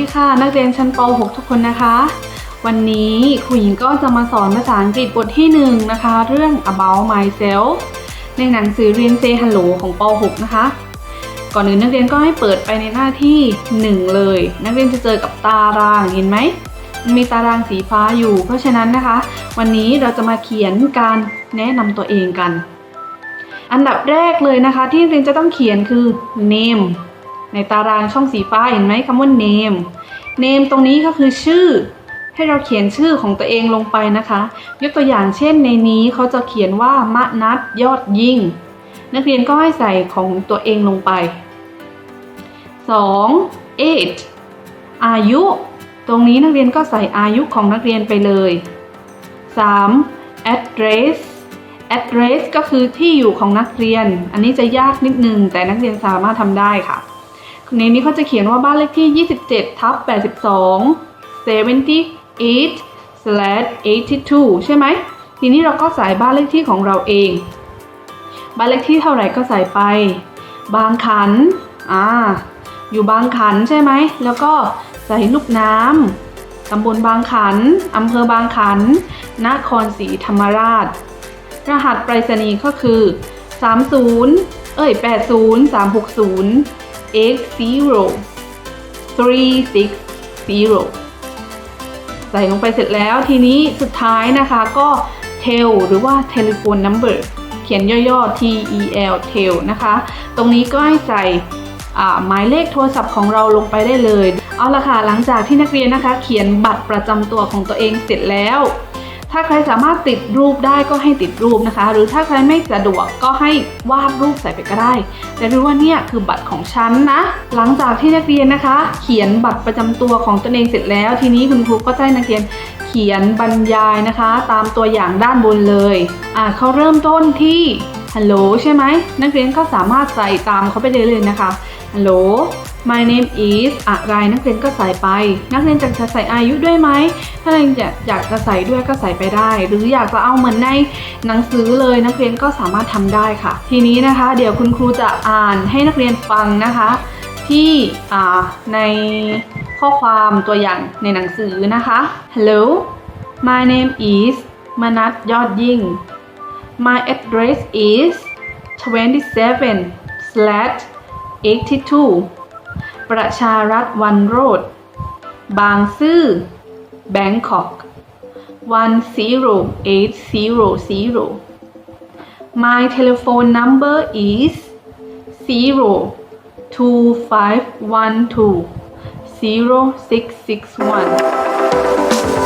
ดีค่ะ นักเรียนชั้นป .6 ทุกคนนะคะ วันนี้ครูหญิงก็จะมาสอนภาษาอังกฤษบทที่ 1 นะคะ เรื่อง about myself ในหนังสือเรียน Say Hello ของป .6 นะคะ ก่อนอื่นนักเรียนก็ให้เปิดไปในหน้าที่ 1 เลย นักเรียนจะเจอกับตารางเห็นไหมมีตารางสีฟ้าอยู่ เพราะฉะนั้นนะคะ วันนี้เราจะมาเขียนการแนะนำตัวเองกัน อันดับแรกเลยนะคะ ที่นักเรียนจะต้องเขียนคือ name ในตารางช่องสีฟ้าเห็นไหมคำว่า name name ตรงนี้ก็คือชื่อ ให้เราเขียนชื่อของตัวเองลงไปนะคะ ยกตัวอย่างเช่นในนี้เขาจะเขียนว่ามะนัดยอดยิ่ง นักเรียนก็ให้ใส่ของตัวเองลงไป 2. age อายุ ตรงนี้นักเรียนก็ใส่อายุของนักเรียนไปเลย 3. address address ก็คือที่อยู่ของนักเรียน อันนี้จะยากนิดนึงแต่นักเรียนสามารถทำได้ค่ะ ในนี้เขาจะเขียนว่าบ้านเลขที่ 27 ทับ 82 78 slash 82 ใช่ไหม ทีนี้เราก็ใส่บ้านเลขที่ของเราเอง บ้านเลขที่เท่าไหร่ก็ใส่ไป บางขัน อ่า อยู่บางขันใช่ไหม แล้วก็ใส่ลูกน้ำ ตำบลบางขัน อำเภอบางขัน นครศรีธรรมราช รหัสไปรษณีย์ก็คือ 30 เอ้ย 80 360 x 0 360ใส่ลงไปเสร็จแล้วทีนี้สุดท้ายนะคะก็ tel หรือว่า telephone number เขียนย่อๆ t e l tel นะคะ ตรงนี้ก็ให้ใส่หมายเลขโทรศัพท์ของเราลงไปได้เลย เอาละค่ะ หลังจากที่นักเรียนนะคะ เขียนบัตรประจำตัวของตัวเองเสร็จแล้ว ถ้าใครสามารถติดรูปได้ก็ให้ติดรูปนะคะ หรือถ้าใครไม่สะดวกก็ให้วาดรูปใส่ไปก็ได้ แต่รู้ว่าเนี่ยคือบัตรของฉันนะ หลังจากที่นักเรียนนะคะ เขียนบัตรประจำตัวของตนเองเสร็จแล้ว ทีนี้คุณครูก็จะให้นักเรียนเขียนบรรยายนะคะ ตามตัวอย่างด้านบนเลยอ่าเขาเริ่มต้นที่ฮัลโหลใช่ไหมนักเรียนก็สามารถใส่ตามเขาไปเลยเลยนะคะฮัลโหล my name is อะไรนักเรียนก็ใส่ไป นักเรียนจะใส่อายุด้วยไหม ถ้านักเรียนอยากอยากจะใส่ด้วยก็ใส่ไปได้ หรืออยากจะเอาเหมือนในหนังสือเลยนักเรียนก็สามารถทำได้ค่ะ ทีนี้นะคะ เดี๋ยวคุณครูจะอ่านให้นักเรียนฟังนะคะ ที่อ่าในข้อความตัวอย่างในหนังสือนะคะ Hello my name is มนัทยอดยิ่ง my address is 27 slash 82 ประชารัฐวันโรด บางซื่อแบงคอก 10800 My telephone number is 02512 0661